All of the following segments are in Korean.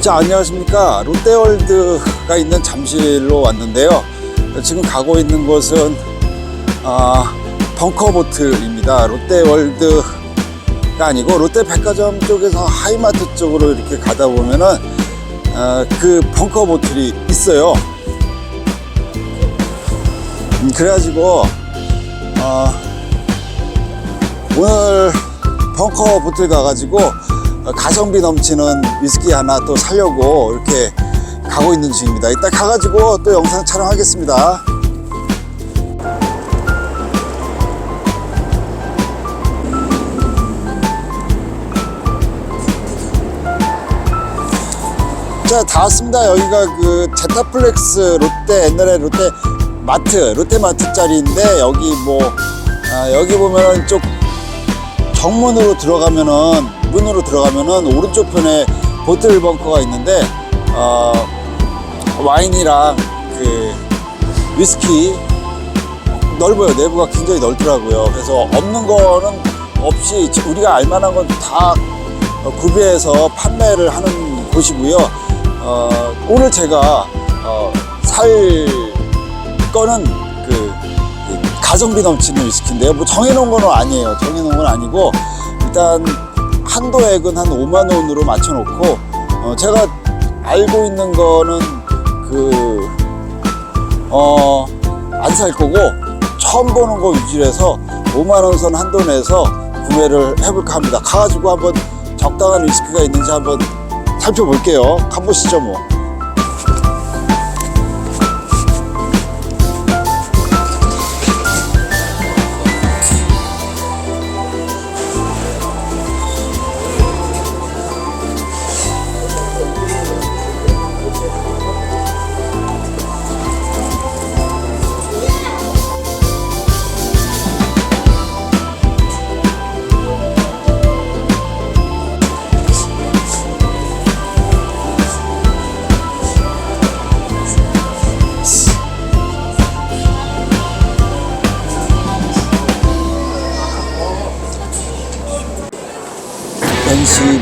자 안녕하십니까? 롯데월드가 있는 잠실로 왔는데요. 지금 가고 있는 곳은 아, 벙커보트입니다. 롯데월드가 아니고 롯데백화점 쪽에서 하이마트 쪽으로 이렇게 가다 보면은 아, 그 벙커보트이 있어요. 음, 그래가지고 어, 오늘 벙커보트 가가지고 어, 가성비 넘치는 위스키 하나 또 사려고 이렇게 가고 있는 중입니다. 이따 가가지고 또 영상 촬영하겠습니다. 자, 다 왔습니다. 여기가 그 제타플렉스 롯데 옛날에 롯데 마트, 롯데 마트 짜리인데 여기 뭐 아, 여기 보면은 쪽 정문으로 들어가면은 문으로 들어가면은 오른쪽 편에 보틀 벙커가 있는데 어, 와인이랑 그 위스키 넓어요 내부가 굉장히 넓더라고요 그래서 없는 거는 없이 우리가 알만한 건 다 구비해서 판매를 하는 곳이고요 어, 오늘 제가 어, 살 거는 그 가성비 넘치는 위스키인데요. 뭐 정해놓은 건 아니에요. 정해놓은 건 아니고 일단 한도액은 한 5만 원으로 맞춰놓고 어, 제가 알고 있는 거는 그 어, 안 살 거고 처음 보는 거 위주로 해서 5만 원 선 한도 내서 구매를 해볼까 합니다. 가가지고 한번 적당한 위스키가 있는지 한번 살펴볼게요. 가보시죠 뭐.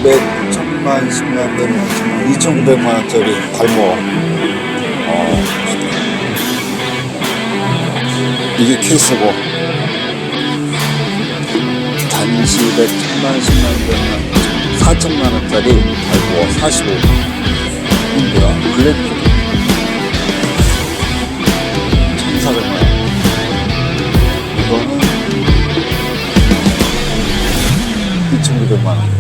NC100 천만, 십만, 백만, 천만, 2,900만 원짜리 발모. 어. 이게 케이스고. 단시 100 천만, 십만, 백만, 4천만 원짜리 발모 45. 이게 뭐야? 블랙 1,400만 원. 이거는 2,900만 원.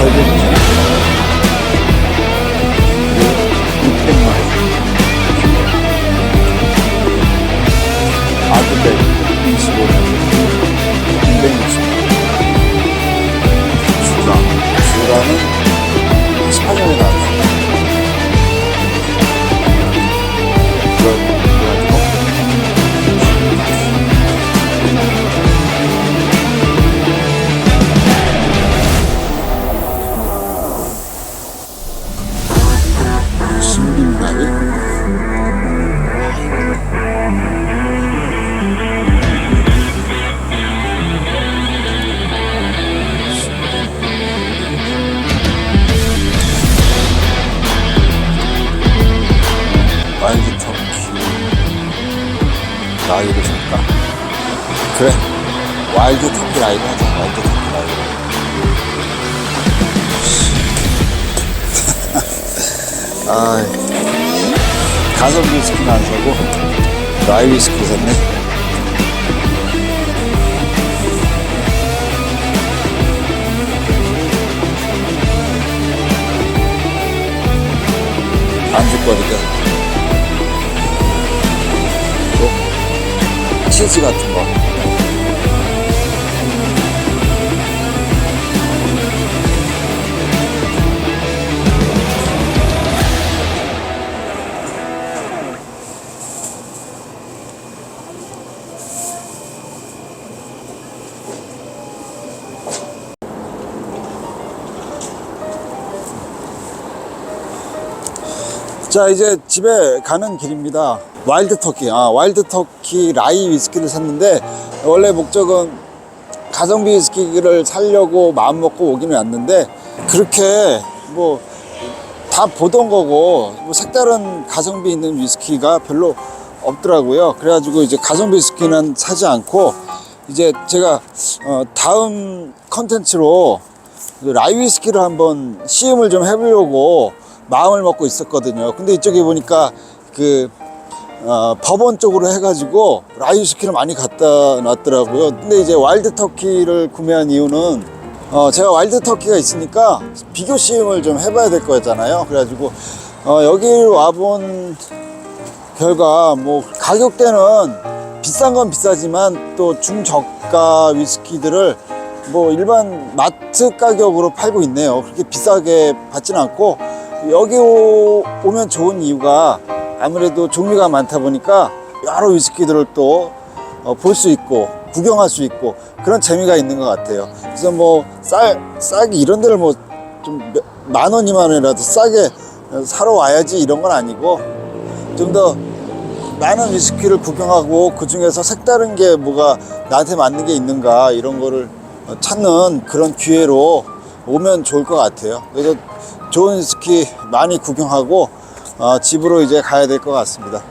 over. 와일드 터키 라이를 줄까? 그래. 와일드 터키 라이를 하자. 와일드 터키 라이를 아이. 가성비 위스키는 안 사고 라이 위스키 샀네. 안주거리가 또 치즈 같은 거 자 이제 집에 가는 길입니다 와일드 터키 아 와일드 터키 라이 위스키를 샀는데 원래 목적은 가성비 위스키를 살려고 마음 먹고 오기는 왔는데 그렇게 뭐 다 보던 거고 뭐 색다른 가성비 있는 위스키가 별로 없더라고요. 그래가지고 이제 가성비 위스키는 사지 않고 이제 제가 어, 다음 컨텐츠로 그 라이 위스키를 한번 시음을 좀 해보려고 마음을 먹고 있었거든요. 근데 이쪽에 보니까 그 어, 법원 쪽으로 해가지고 라이 위스키를 많이 갖다 놨더라고요. 근데 이제 와일드 터키를 구매한 이유는 어, 제가 와일드 터키가 있으니까 비교 시음을 좀 해봐야 될 거잖아요. 그래가지고 어, 여기 와본 결과 뭐 가격대는 비싼 건 비싸지만 또 중저가 위스키들을 뭐 일반 마트 가격으로 팔고 있네요. 그렇게 비싸게 받지는 않고 여기 오, 오면 좋은 이유가 아무래도 종류가 많다 보니까 여러 위스키들을 또 볼 수 있고 구경할 수 있고 그런 재미가 있는 것 같아요. 그래서 뭐 싸, 싸게 이런 데를 뭐 좀 만 원, 이만 원이라도 싸게 사러 와야지 이런 건 아니고 좀 더 많은 위스키를 구경하고 그 중에서 색다른 게 뭐가 나한테 맞는 게 있는가 이런 거를 찾는 그런 기회로 오면 좋을 것 같아요. 그래서 좋은 위스키 많이 구경하고 어, 집으로 이제 가야 될 것 같습니다.